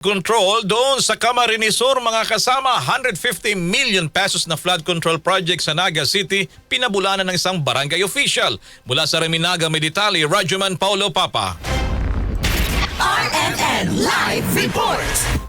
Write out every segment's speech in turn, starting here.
control doon sa Camarines Sur mga kasama 150 million pesos na flood control project sa Naga City pinabulanan ng isang barangay official mula sa Reminaga Meditali Rajuman Paulo Papa RMN Live Report.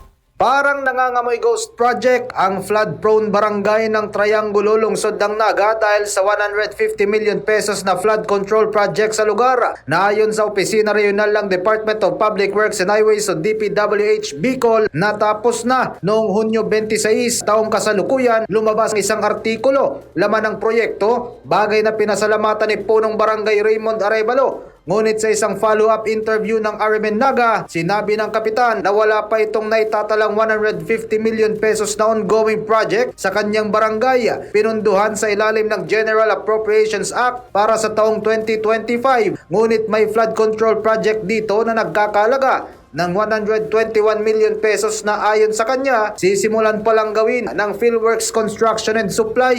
Parang nangangamoy ghost project ang flood-prone barangay ng Triangulo Lungsod ng Naga dahil sa 150 million pesos na flood control project sa lugar. Na ayon sa Opisina Regional ng Department of Public Works and Highways o DPWH Bicol, natapos na noong Hunyo 26 taong kasalukuyan lumabas ang isang artikulo laman ng proyekto, bagay na pinasalamatan ni punong barangay Raymond Arevalo Ngunit sa isang follow-up interview ng RMN Naga, sinabi ng kapitan na wala pa itong naitatalang 150 million pesos na ongoing project sa kanyang barangay. Pinunduhan sa ilalim ng General Appropriations Act para sa taong 2025. Ngunit may flood control project dito na nagkakalaga ng 121 million pesos na ayon sa kanya, sisimulan palang gawin ng Philworks Construction and Supply.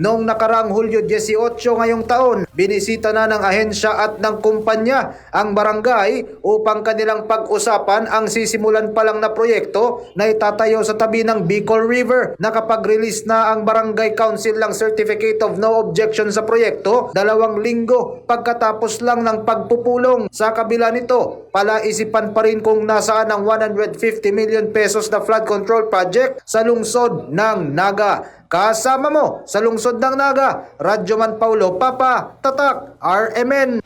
Noong nakarang Hulyo 18 ngayong taon, binisita na ng ahensya at ng kumpanya ang barangay upang kanilang pag-usapan ang sisimulan pa lang na proyekto na itatayo sa tabi ng Bicol River. Nakapag-release na ang Barangay Council ng Certificate of No Objection sa proyekto dalawang linggo pagkatapos lang ng pagpupulong. Sa kabila nito, palaisipan pa rin kung nasaan ang 150 million pesos na flood control project sa lungsod ng Naga. Kasama mo sa lungsod ng Naga, Radyoman Paulo Papa, Tatak, RMN.